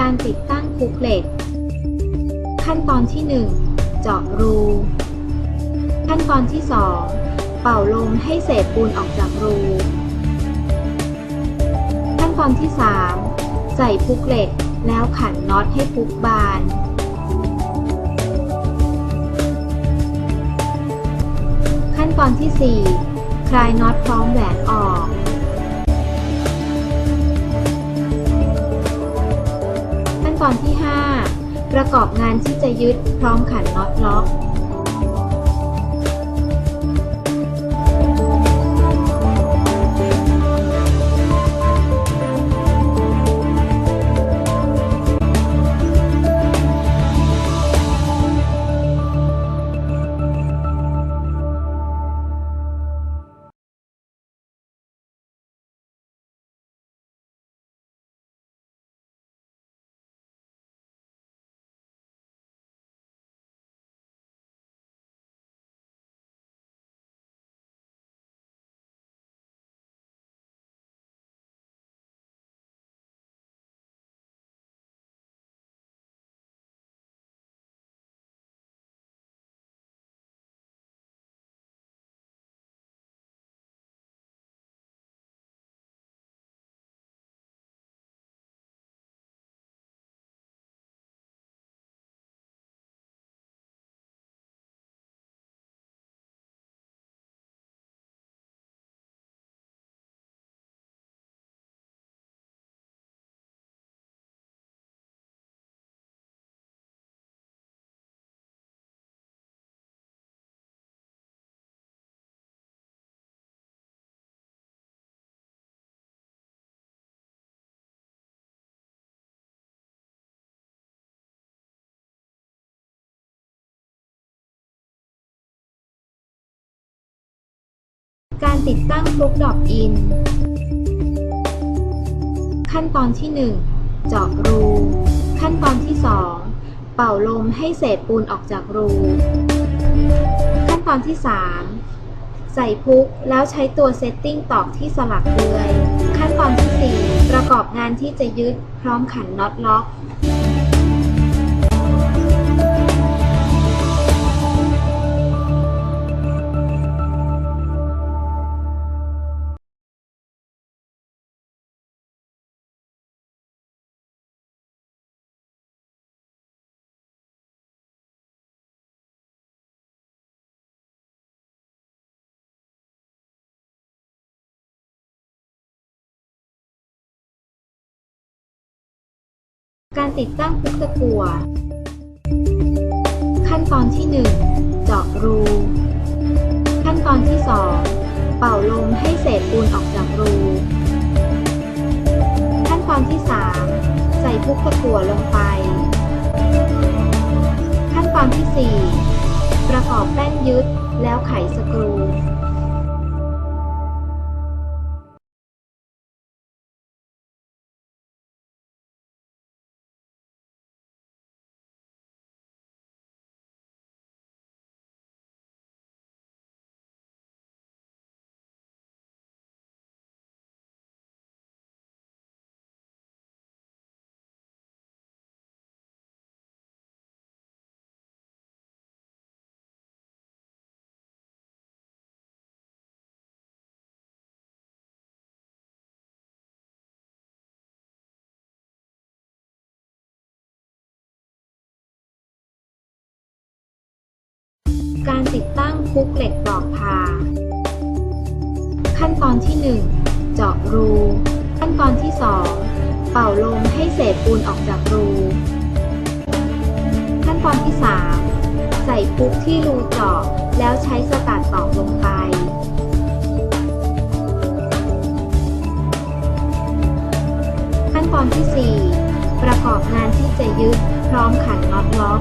การติดตั้งคุกเหล็ก ขั้นตอนที่ 1 เจาะรู ขั้นตอนที่ 2 เป่าลมให้เศษปูนออกจากรู ขั้นตอนที่ 3 ใส่พุกเหล็กแล้วขันน็อตให้พุกบาน ขั้นตอนที่ 4 คลายน็อตพร้อมแหวนออก อนที่ 5 ประกอบงานที่จะยึดพร้อมขันน็อตล็อก การติดตั้งฟลุกดอกอิน ขั้นตอนที่ 1 เจาะรู ขั้นตอนที่ 2 เป่าลมให้เศษปูนออกจากรู ขั้นตอนที่ 3 ใส่พุกแล้วใช้ตัวเซตติ้งตอกที่สลักเลื่อย ขั้นตอนที่ 4 ประกอบงานที่จะยึดพร้อมขันน็อตล็อก การติดตั้งพุกตะกั่ว ขั้นตอนที่ 1 เจาะรู ขั้นตอนที่ 2 เป่าลมให้เศษปูนออกจากรู ขั้นตอนที่ 3 ใส่พุกตะกั่วลงไป ขั้นตอนที่ 4 ประกอบแป้นยึดแล้วไขสกรู การติดตั้งคุกเหล็กปลอกผ่าขั้นตอนที่ 1 เจาะรู ขั้นตอนที่ 2 เป่าลมให้เศษปูนออกจากรู ขั้นตอนที่ 3 ใส่คุกที่รูเจาะแล้วใช้สตาร์ตอกลงไปขั้นตอนที่ 4 ประกอบงานที่จะยึดพร้อมขันน็อตล็อก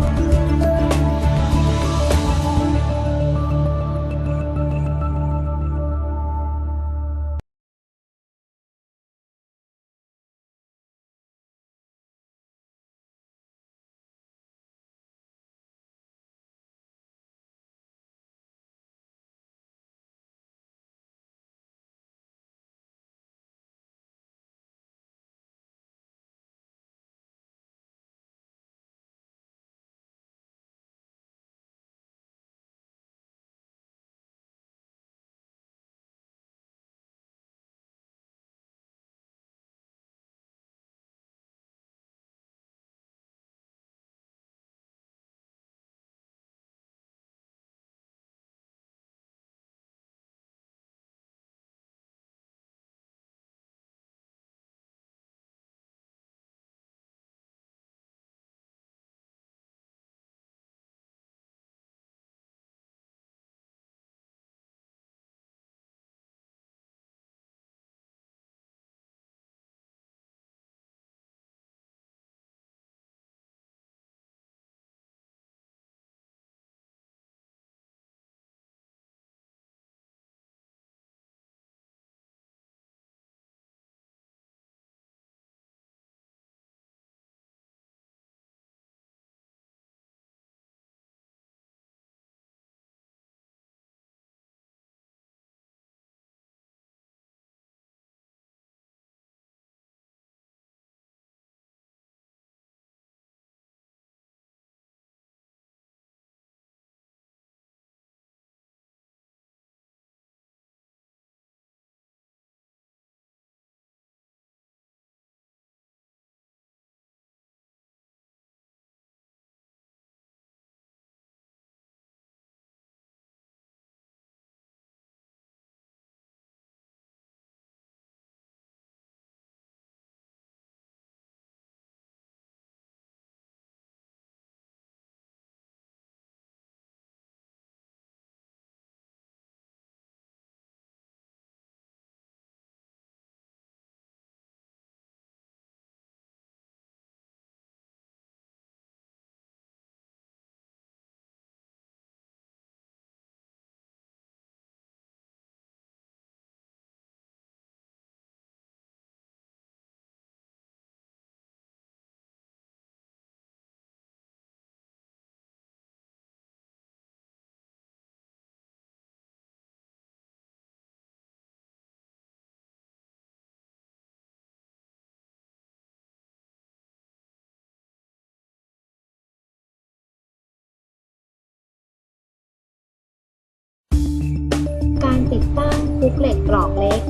ติดตั้งพุกเหล็กกรอกเล็ก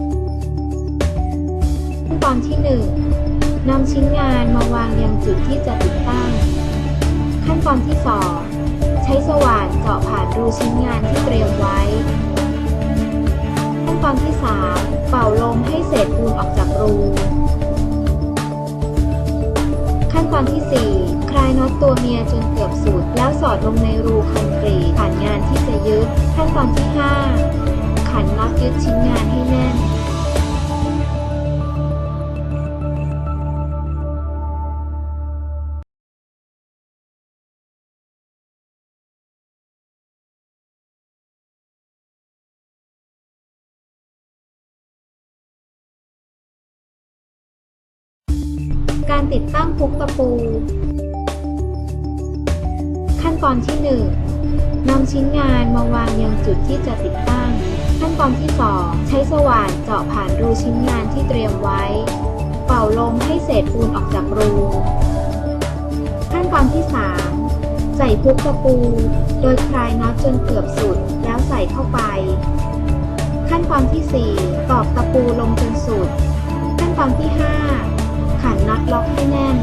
ขั้นตอนที่ 1นำชิ้นงานมาวางยังจุดที่จะติดตั้ง ขั้นตอนที่ 2 ใช้สว่านเจาะผ่านรูชิ้นงานที่เตรียมไว้ ขั้นตอนที่ 3 เป่าลมให้เศษปูนออกจากรู ขั้นตอนที่ 4 คลายน็อตตัวเมียจนเกือบสุด แล้วสอดลงในรูคอนกรีตผ่านงานที่จะยึด ขั้นตอนที่ 5 ขันน็อตยึดชิ้นงานให้แน่น การติดตั้งพุกตะปู ขั้นตอนที่ 1นำชิ้นงานมาวางยังจุดที่จะติดตั้ง ตอนที่ 2 ใช้สว่านเจาะผ่านรูชิ้นงานที่เตรียมไว้ เป่าลมให้เศษปูนออกจากรู ขั้นตอนที่ 3 ใส่พุกตะปู โดยคลายน็อตจนเกือบสุดแล้วใส่เข้าไป ขั้นตอนที่ 4 ตอกตะปูลงจนสุด ขั้นตอนที่ 5 ขันน็อตล็อกให้แน่น